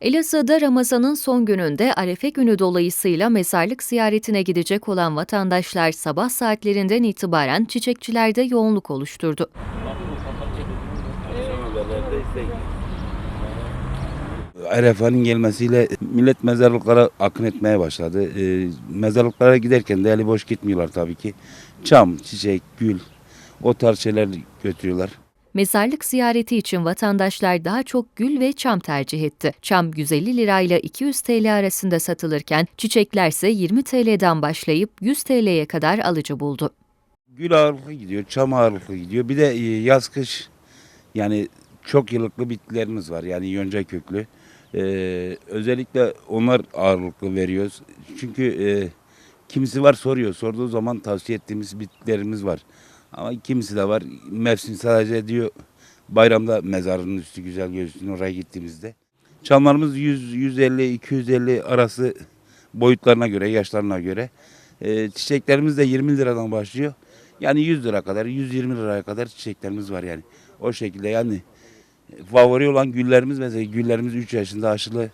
Elazığ'da Ramazan'ın son gününde Arefe günü dolayısıyla mezarlık ziyaretine gidecek olan vatandaşlar sabah saatlerinden itibaren çiçekçilerde yoğunluk oluşturdu. Arefa'nın gelmesiyle millet mezarlıklara akın etmeye başladı. Ee, mezarlıklara giderken de eli boş gitmiyorlar tabii ki. Çam, çiçek, gül o tarz şeyler götürüyorlar. Mezarlık ziyareti için vatandaşlar daha çok gül ve çam tercih etti. Çam 150 lirayla 200 TL arasında satılırken çiçekler ise 20 TL'den başlayıp 100 TL'ye kadar alıcı buldu. Gül ağırlıklı gidiyor, çam ağırlıklı gidiyor. Bir de e, yaz kış yani çok yıllıklı bitkilerimiz var yani yonca köklü. Ee, özellikle onlar ağırlıklı veriyoruz. Çünkü e, kimisi var soruyor. Sorduğu zaman tavsiye ettiğimiz bitkilerimiz var. Ama kimisi de var mevsim sadece diyor bayramda mezarının üstü güzel gözüksün oraya gittiğimizde. Çamlarımız 100, 150, 250 arası boyutlarına göre, yaşlarına göre. Ee, çiçeklerimiz de 20 liradan başlıyor. Yani 100 lira kadar, 120 liraya kadar çiçeklerimiz var yani. O şekilde yani favori olan güllerimiz mesela güllerimiz 3 yaşında aşılı.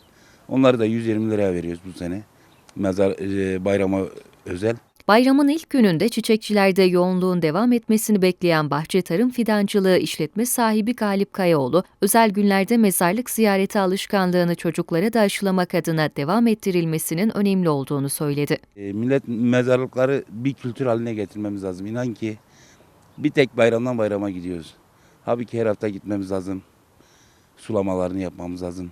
Onları da 120 liraya veriyoruz bu sene. Mezar e, bayrama özel. Bayramın ilk gününde çiçekçilerde yoğunluğun devam etmesini bekleyen Bahçe Tarım Fidancılığı işletme sahibi Galip Kayaoğlu, özel günlerde mezarlık ziyareti alışkanlığını çocuklara da aşılamak adına devam ettirilmesinin önemli olduğunu söyledi. E, millet mezarlıkları bir kültür haline getirmemiz lazım. İnan ki bir tek bayramdan bayrama gidiyoruz. Halbuki her hafta gitmemiz lazım. Sulamalarını yapmamız lazım.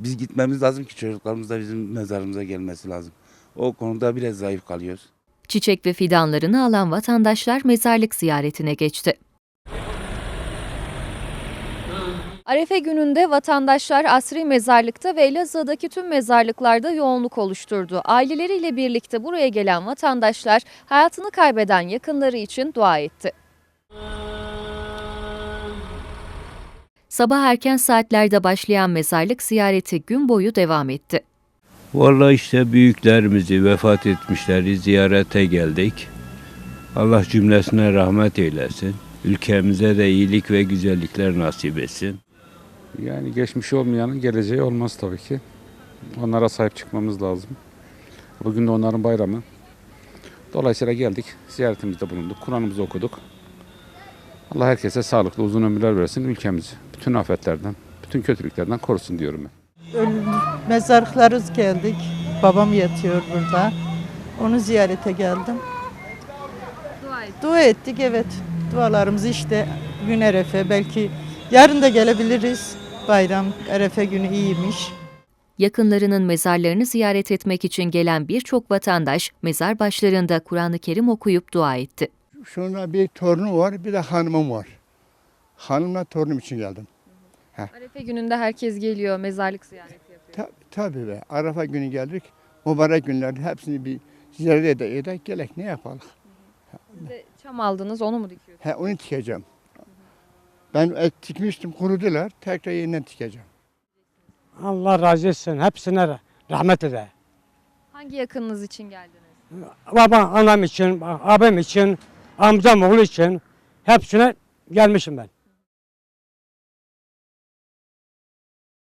Biz gitmemiz lazım ki çocuklarımız da bizim mezarımıza gelmesi lazım. O konuda biraz zayıf kalıyoruz. Çiçek ve fidanlarını alan vatandaşlar mezarlık ziyaretine geçti. Arefe gününde vatandaşlar Asri Mezarlık'ta ve Elazığ'daki tüm mezarlıklarda yoğunluk oluşturdu. Aileleriyle birlikte buraya gelen vatandaşlar hayatını kaybeden yakınları için dua etti. Sabah erken saatlerde başlayan mezarlık ziyareti gün boyu devam etti. Vallahi işte büyüklerimizi vefat etmişleri ziyarete geldik. Allah cümlesine rahmet eylesin. Ülkemize de iyilik ve güzellikler nasip etsin. Yani geçmişi olmayanın geleceği olmaz tabii ki. Onlara sahip çıkmamız lazım. Bugün de onların bayramı. Dolayısıyla geldik, ziyaretimizde bulunduk, Kur'an'ımızı okuduk. Allah herkese sağlıklı uzun ömürler versin, ülkemizi bütün afetlerden, bütün kötülüklerden korusun diyorum ben. Ölüm mezarlıklara geldik. Babam yatıyor burada. Onu ziyarete geldim. Dua ettik evet. Dualarımız işte gün Erefe belki yarın da gelebiliriz. Bayram Erefe günü iyiymiş. Yakınlarının mezarlarını ziyaret etmek için gelen birçok vatandaş mezar başlarında Kur'an-ı Kerim okuyup dua etti. Şunda bir torunum var, bir de hanımım var. Hanımla torunum için geldim. Arefe gününde herkes geliyor, mezarlık ziyareti yapıyor. Ta, tabii be, Arafa günü geldik. Mübarek günlerde hepsini bir ziyaret ede ede gelek ne yapalım? çam aldınız, onu mu dikiyorsunuz? He, onu dikeceğim. Ben et dikmiştim, kurudular. Tekrar yeniden dikeceğim. Allah razı olsun. Hepsine rahmet eder. Hangi yakınınız için geldiniz? Babam, anam için, abim için, amcam oğlu için hepsine gelmişim ben.